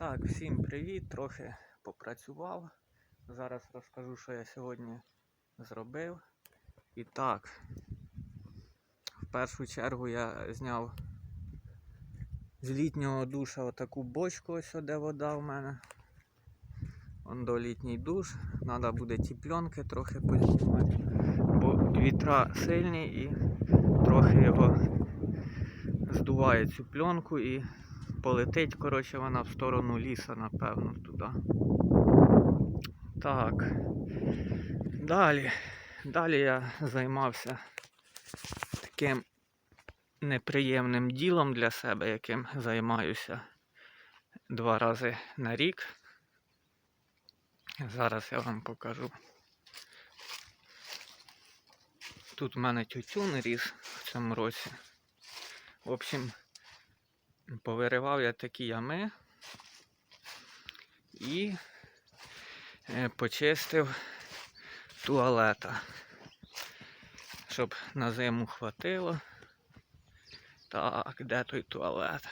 Так, всім привіт, трохи попрацював. Зараз розкажу, що я сьогодні зробив. І так, в першу чергу я зняв з літнього душа отаку бочку, ось де вода в мене. Он до літній душ. Треба буде ті пленки трохи познімати, бо вітра сильні і трохи його здуває цю пленку і полетить, коротше, вона в сторону ліса, напевно, туди. Так. Далі. Далі я займався таким неприємним ділом для себе, яким займаюся два рази на рік. Зараз я вам покажу. Тут в мене тютюн ріс в цьому році. В общем, повиривав я такі ями і е, почистив туалета, щоб на зиму хватило. Так, де той туалет?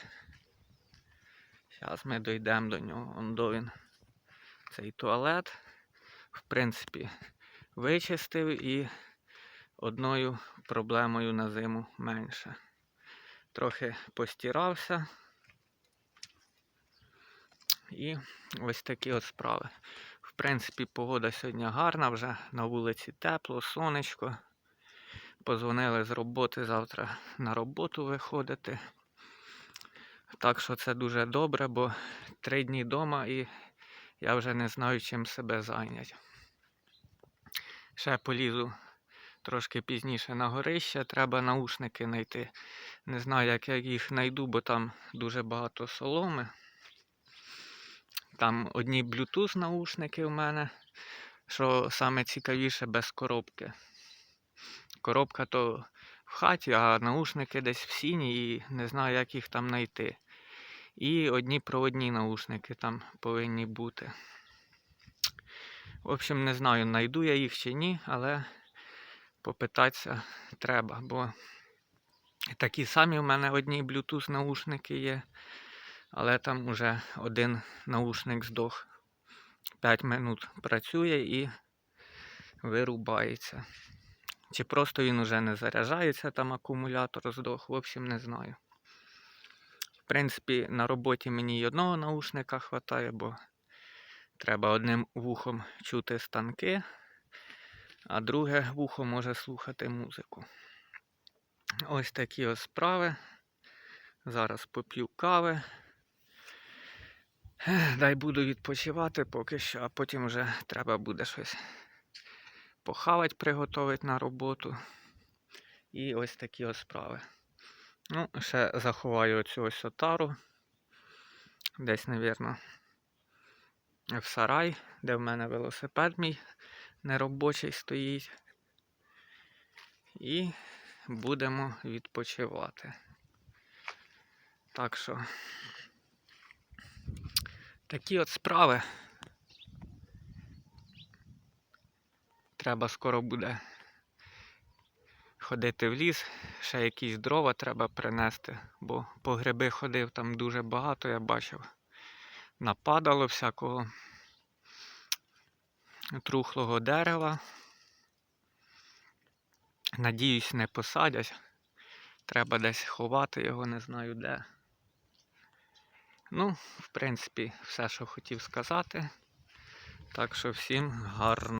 Зараз ми дійдемо до нього. Он до він. Цей туалет, в принципі, вичистив і одною проблемою на зиму менше трохи постирався. І ось такі от справи. В принципі, погода сьогодні гарна, вже на вулиці тепло, сонечко. Позвонили з роботи завтра на роботу виходити. Так що це дуже добре, бо три дні вдома і я вже не знаю, чим себе зайняти. Ще полізу трошки пізніше на горище, треба наушники знайти. Не знаю, як я їх знайду, бо там дуже багато соломи. Там одні Bluetooth наушники в мене, що саме цікавіше без коробки. Коробка то в хаті, а наушники десь в сіні і не знаю, як їх там знайти. І одні проводні наушники там повинні бути. В общем, не знаю, знайду я їх чи ні, але попитатися треба, бо такі самі в мене одні Bluetooth наушники є, але там уже один наушник здох. 5 минут працює і вирубається. Чи просто він уже не заряджається, там акумулятор здох, в общем, не знаю. В принципі, на роботі мені й одного наушника вистачає, бо треба одним вухом чути станки, а друге вухо може слухати музику. Ось такі ось справи. Зараз поп'ю кави. Дай буду відпочивати поки що, а потім вже треба буде щось похавати, приготувати на роботу. І ось такі ось справи. Ну, ще заховаю оцю ось отару. Десь, мабуть, в сарай, де в мене велосипед мій неробочий стоїть. І будемо відпочивати. Так що такі от справи. Треба скоро буде ходити в ліс, ще якісь дрова треба принести, бо по гриби ходив там дуже багато, я бачив. Нападало всякого трухлого дерева. Надіюсь, не посадять. Треба десь ховати його, не знаю де. Ну, в принципі, все, що хотів сказати. Так що всім гарно.